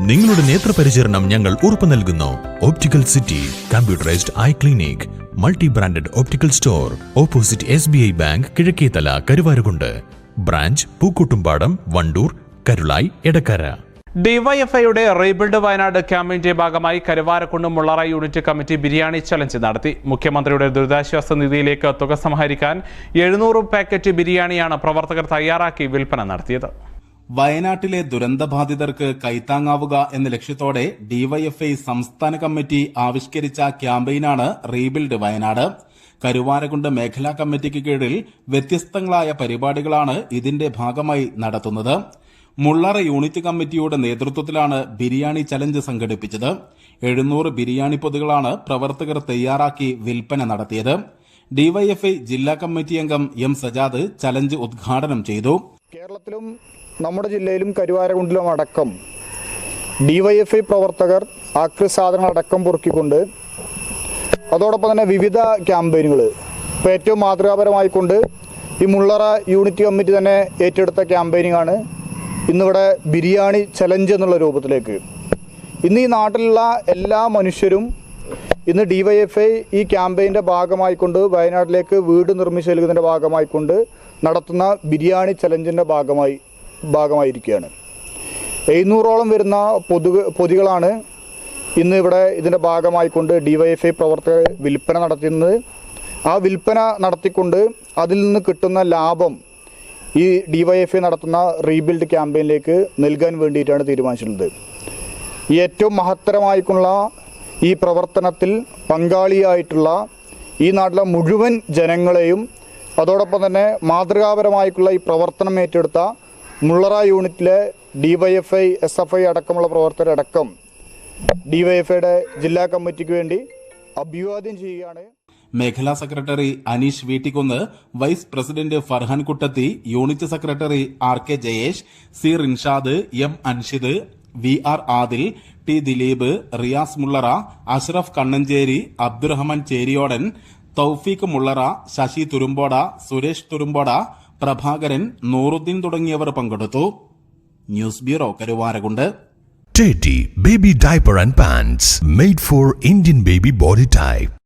നിങ്ങളുടെ നേത്രപരിചരണം ഞങ്ങൾ ഉറപ്പു നൽകുന്നു. Optical city computerised eye clinic multi branded optical store opposite S B I bank Kizhakkethala Karuvarakundu branch Pookkottumpadam Wandoor Karulai Edakkara ഡിവൈഎഫ്ഐയുടെ rebuild Wayanad ക്യാമ്പയിന്റെ ഭാഗമായി Karuvarakundu Mullara unit committee biryani challenge നടത്തി. മുഖ്യമന്ത്രിയുടെ ദുരിതാശ്വാസ നിധിയിലേക്ക് തുക സമാഹരിക്കാൻ എഴുന്നൂറ് പാക്കറ്റ് ബിരിയാണിയാണ് പ്രവർത്തകർ തയ്യാറാക്കി വിൽപ്പന നടത്തിയത്. വയനാട്ടിലെ ദുരന്തബാധിതർക്ക് കൈത്താങ്ങാവുക എന്ന ലക്ഷ്യത്തോടെ ഡിവൈഎഫ്ഐ സംസ്ഥാന കമ്മിറ്റി ആവിഷ്കരിച്ച ക്യാമ്പയിനാണ് റീബിൽഡ് വയനാട്. കരുവാരകുണ്ട് മേഖലാ കമ്മിറ്റിക്ക് കീഴിൽ വ്യത്യസ്തങ്ങളായ പരിപാടികളാണ് ഇതിന്റെ ഭാഗമായി നടത്തുന്നത്. മുള്ളറ യൂണിറ്റ് കമ്മിറ്റിയുടെ നേതൃത്വത്തിലാണ് ബിരിയാണി ചലഞ്ച് സംഘടിപ്പിച്ചത്. എഴുന്നൂറ് ബിരിയാണി പൊതികളാണ് പ്രവർത്തകർ തയ്യാറാക്കി വിൽപ്പന നടത്തിയത്. ഡിവൈഎഫ്ഐ ജില്ലാ കമ്മിറ്റി അംഗം എം സജാദ് ചലഞ്ച് ഉദ്ഘാടനം ചെയ്തു. കേരളത്തിലും നമ്മുടെ ജില്ലയിലും കരുവാരകുണ്ടിലും അടക്കം ഡിവൈഎഫ്ഐ പ്രവർത്തകർ ആക്രി സാധനങ്ങൾ അടക്കം പൊറുക്കിക്കൊണ്ട് അതോടൊപ്പം തന്നെ വിവിധ ക്യാമ്പയിനുകൾ ഇപ്പോൾ ഏറ്റവും മാതൃകാപരമായിക്കൊണ്ട് ഈ മുള്ളറ യൂണിറ്റ് കമ്മിറ്റി തന്നെ ഏറ്റെടുത്ത ക്യാമ്പയിനിങ്ങാണ് ഇന്നിവിടെ ബിരിയാണി ചലഞ്ച് എന്നുള്ള രൂപത്തിലേക്ക്. ഇന്ന് ഈ നാട്ടിലുള്ള എല്ലാ മനുഷ്യരും ഇന്ന് ഡിവൈഎഫ്ഐ ഈ ക്യാമ്പയിന്റെ ഭാഗമായിക്കൊണ്ട് വയനാട്ടിലേക്ക് വീട് നിർമ്മിച്ചു നൽകുന്നതിന്റെ ഭാഗമായിക്കൊണ്ട് നടത്തുന്ന ബിരിയാണി ചലഞ്ചിന്റെ ഭാഗമായി ഭാഗമായിരിക്കുകയാണ്. എഴുന്നൂറോളം വരുന്ന പൊതു പൊതികളാണ് ഇന്ന് ഇവിടെ ഇതിന്റെ ഭാഗമായിക്കൊണ്ട് ഡിവൈഎഫ്ഐ പ്രവർത്തകർ വിൽപ്പന നടത്തുന്നത് ആ വിൽപ്പന നടത്തിക്കൊണ്ട് അതിൽ നിന്ന് കിട്ടുന്ന ലാഭം ഈ ഡിവൈഎഫ്ഐ നടത്തുന്ന റീബിൽഡ് ക്യാമ്പയിനിലേക്ക് നൽകാൻ വേണ്ടിയിട്ടാണ് തീരുമാനിച്ചിട്ടുള്ളത്. ഏറ്റവും മഹത്തരമായിട്ടുള്ള ഈ പ്രവർത്തനത്തിൽ പങ്കാളിയായിട്ടുള്ള ഈ നാട്ടിലെ മുഴുവൻ ജനങ്ങളെയും അതോടൊപ്പം തന്നെ മാതൃകാപരമായിട്ടുള്ള ഈ പ്രവർത്തനം ഏറ്റെടുത്ത മുള്ളറ യൂണിറ്റിലെ ഡിവൈഎഫ്ഐ എസ് എഫ് ഐ അടക്കമുള്ള പ്രവർത്തകരടക്കം ഡിവൈഎഫ്ഐയുടെ ജില്ലാ കമ്മിറ്റിക്ക് വേണ്ടി അഭിവാദ്യം ചെയ്യുകയാണ്. മേഖലാ secretary Aneesh Veettikkunnu vice president Farhan Kuttathi unit secretary R K Jayesh C Rinshad M Anshid V R Adil T Dileep Riyas Mullara Ashraf Kannancheri Abdurahman Cheriyodan Thoufeeq Mullara Sasi Thurumboda Suresh Thurumboda Prabhakaran Nooruddin തുടങ്ങിയവർ പങ്കെടുത്തു. News bureau Karuvarakundu. T baby diaper and pants made for Indian baby body type